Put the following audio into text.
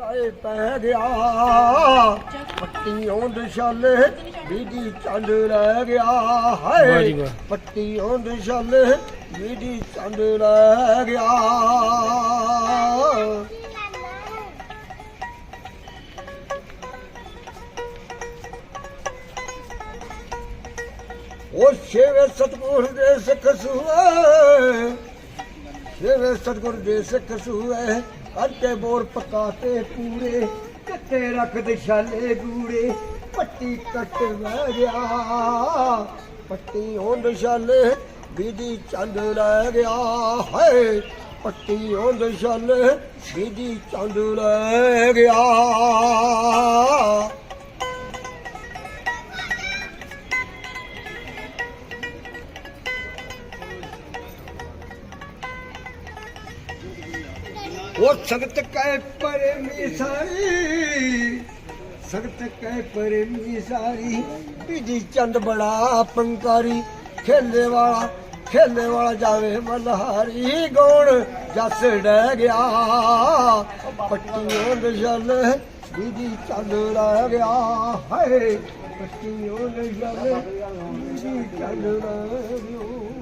ਰਾਏ ਪੈ ਗਿਆ। ਪੱਟੀਆਂ ਦਸ਼ਾਲੇ ਬੀਦੀ ਚੰਦ ਰਹਿ ਗਿਆ। ਹਾਏ। ਪੱਟੀਆਂ ਦਸ਼ਾਲੇ ਬੀਦੀ ਚੰਦ ਰਹਿ ਗਿਆ। ਉਹ ਸ਼ੇਵੇ ਸਤਗੁਰ ਦੇ ਸਿੱਖ ਸ਼ੇਵੇ ਸਤਗੁਰ ਦੇ ਸਿੱਖ ਸੂਏ ਕਰਕੇ ਬੋਰ ਪਕਾਤੇ ਪੂਰੇ ਕੱਟੇ ਰੱਖ ਛਾਲੇ ਗੂੜੇ, ਪੱਟੀ ਕੱਟ ਰਹਿ ਗਿਆ। ਪੱਟੀ ਹੋਂਦ ਛਾਲੇ ਬੀਦੀ ਚੰਦ ਲੈ ਗਿਆ। ਹੈ ਪੱਟੀ ਹੋਂਦ ਛਾਲੇ ਬੀਦੀ ਚੰਦ ਲੈ ਗਿਆ। ਉਹ ਸਖਤ ਕਹਿ ਪਰਮੀ ਸਾਰੀ ਸਖਤ ਕਹਿ ਪਰਮੀ ਸਾਰੀ, ਬੀਜੀ ਚੰਦ ਬੜਾ ਪੰਕਾਰੀ, ਖੇਲੇ ਵਾਲਾ ਖੇਲੇ ਵਾਲਾ ਜਾਵੇ ਮਲਹਾਰੀ ਗੌਣ ਜੱਸ ਡਹਿ ਗਿਆ, ਪੱਟੀਆਂ ਦੇ ਜਲ ਬੀਜੀ ਚੰਦ ਰਹਿ ਗਿਆ, ਹਾਏ, ਪੱਟੀਆਂ ਦੇ ਜਲ ਬੀਜੀ ਚੰਦ ਰਹਿ ਗਿਆ।